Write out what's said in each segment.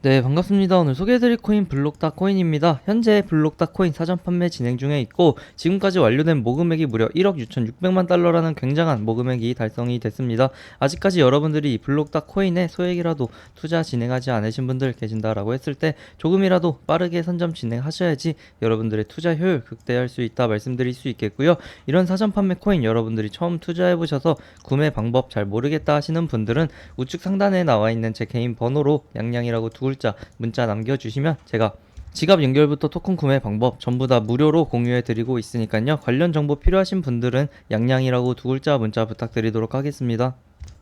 네, 반갑습니다. 오늘 소개해드릴 코인 블록다 코인입니다. 현재 블록다 코인 사전 판매 진행 중에 있고 지금까지 완료된 모금액이 무려 1억 6,600만 달러라는 굉장한 모금액이 달성이 됐습니다. 아직까지 여러분들이 이 블록다 코인에 소액이라도 투자 진행하지 않으신 분들 계신다라고 했을 때 조금이라도 빠르게 선점 진행하셔야지 여러분들의 투자 효율 극대화할 수 있다 말씀드릴 수 있겠고요. 이런 사전 판매 코인 여러분들이 처음 투자해 보셔서 구매 방법 잘 모르겠다 하시는 분들은 우측 상단에 나와 있는 제 개인 번호로 양양이라고 두 글자 문자 남겨주시면 제가 지갑 연결부터 토큰 구매 방법 전부 다 무료로 공유해 드리고 있으니까요. 관련 정보 필요하신 분들은 양양이라고 두 글자 문자 부탁드리도록 하겠습니다.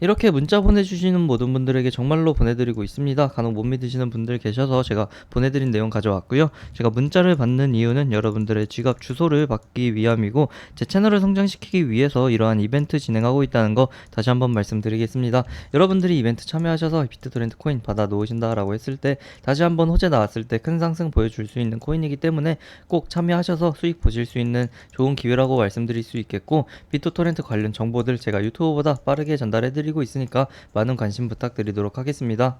이렇게 문자 보내주시는 모든 분들에게 정말로 보내드리고 있습니다. 간혹 못 믿으시는 분들 계셔서 제가 보내드린 내용 가져왔고요. 제가 문자를 받는 이유는 여러분들의 지갑 주소를 받기 위함이고 제 채널을 성장시키기 위해서 이러한 이벤트 진행하고 있다는 거 다시 한번 말씀드리겠습니다. 여러분들이 이벤트 참여하셔서 비트토렌트 코인 받아 놓으신다라고 했을 때 다시 한번 호재 나왔을 때 큰 상승 보여줄 수 있는 코인이기 때문에 꼭 참여하셔서 수익 보실 수 있는 좋은 기회라고 말씀드릴 수 있겠고 비트토렌트 관련 정보들 제가 유튜브보다 빠르게 전달해드리 고 있으니까 많은 관심 부탁드리도록 하겠습니다.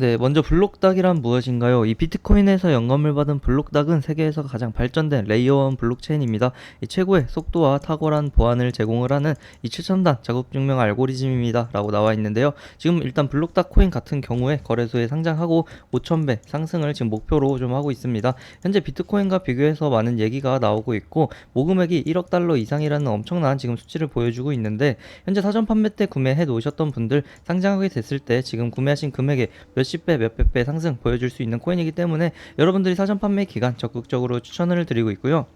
네, 먼저 블록닥이란 무엇인가요? 이 비트코인에서 영감을 받은 블록닥은 세계에서 가장 발전된 레이어원 블록체인입니다. 이 최고의 속도와 탁월한 보안을 제공을 하는 이 최첨단 자급 증명 알고리즘입니다. 라고 나와 있는데요. 지금 일단 블록닥 코인 같은 경우에 거래소에 상장하고 5,000배 상승을 지금 목표로 좀 하고 있습니다. 현재 비트코인과 비교해서 많은 얘기가 나오고 있고 모금액이 1억 달러 이상이라는 엄청난 지금 수치를 보여주고 있는데 현재 사전 판매 때 구매해 놓으셨던 분들 상장하게 됐을 때 지금 구매하신 금액의 몇십 배, 몇백 배 상승 보여줄 수 있는 코인이기 때문에 여러분들이 사전 판매 기간 적극적으로 추천을 드리고 있고요.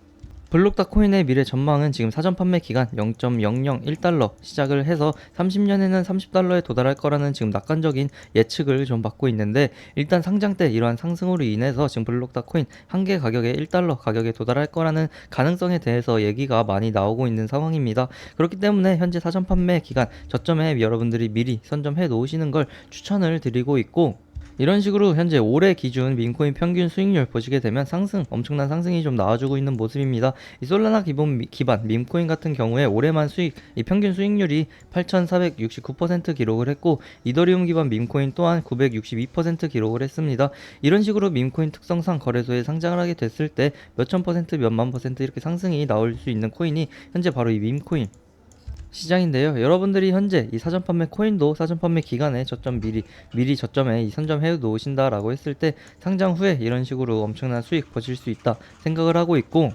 블록다 코인의 미래 전망은 지금 사전 판매 기간 0.001달러 시작을 해서 30년에는 30달러에 도달할 거라는 지금 낙관적인 예측을 좀 받고 있는데 일단 상장 때 이러한 상승으로 인해서 지금 블록다 코인 한 개 가격에 1달러 가격에 도달할 거라는 가능성에 대해서 얘기가 많이 나오고 있는 상황입니다. 그렇기 때문에 현재 사전 판매 기간 저점에 여러분들이 미리 선점해 놓으시는 걸 추천을 드리고 있고 이런 식으로 현재 올해 기준 민코인 평균 수익률 보시게 되면 상승 엄청난 상승이 좀 나와주고 있는 모습입니다. 이 솔라나 기본 미- 기반 밈코인 같은 경우에 올해만 수익 이 평균 수익률이 8,469% 기록을 했고 이더리움 기반 밈코인 또한 962% 기록을 했습니다. 이런 식으로 밈코인 특성상 거래소에 상장을 하게 됐을 때 몇천 퍼센트 몇만 퍼센트 이렇게 상승이 나올 수 있는 코인이 현재 바로 이 밈코인 시장인데요. 여러분들이 현재 이 사전 판매 코인도 사전 판매 기간에 저점 미리 미리 저점에 이 선점해 놓으신다라고 했을 때 상장 후에 이런 식으로 엄청난 수익 보실 수 있다 생각을 하고 있고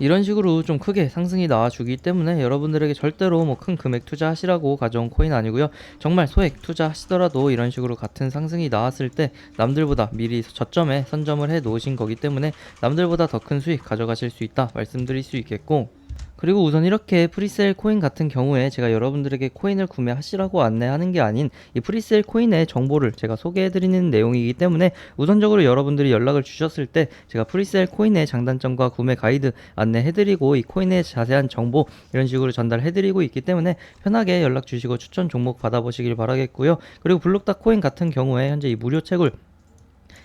이런 식으로 좀 크게 상승이 나와주기 때문에 여러분들에게 절대로 뭐 큰 금액 투자하시라고 가져온 코인 아니고요. 정말 소액 투자하시더라도 이런 식으로 같은 상승이 나왔을 때 남들보다 미리 저점에 선점을 해 놓으신 거기 때문에 남들보다 더 큰 수익 가져가실 수 있다 말씀드릴 수 있겠고 그리고 우선 이렇게 프리세일 코인 같은 경우에 제가 여러분들에게 코인을 구매하시라고 안내하는 게 아닌 이 프리세일 코인의 정보를 제가 소개해드리는 내용이기 때문에 우선적으로 여러분들이 연락을 주셨을 때 제가 프리세일 코인의 장단점과 구매 가이드 안내해드리고 이 코인의 자세한 정보 이런 식으로 전달해드리고 있기 때문에 편하게 연락 주시고 추천 종목 받아보시길 바라겠고요. 그리고 블록다 코인 같은 경우에 현재 이 무료 채굴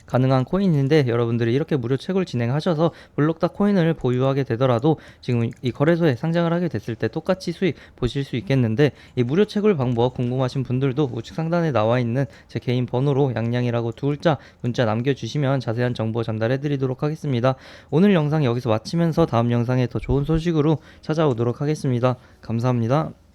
가능한 코인인데 여러분들이 이렇게 무료 채굴 진행하셔서 블록다 코인을 보유하게 되더라도 지금 이 거래소에 상장을 하게 됐을 때 똑같이 수익 보실 수 있겠는데 이 무료 채굴 방법 궁금하신 분들도 우측 상단에 나와 있는 제 개인 번호로 양양이라고 두 글자 문자 남겨주시면 자세한 정보 전달해 드리도록 하겠습니다. 오늘 영상 여기서 마치면서 다음 영상에 더 좋은 소식으로 찾아오도록 하겠습니다. 감사합니다.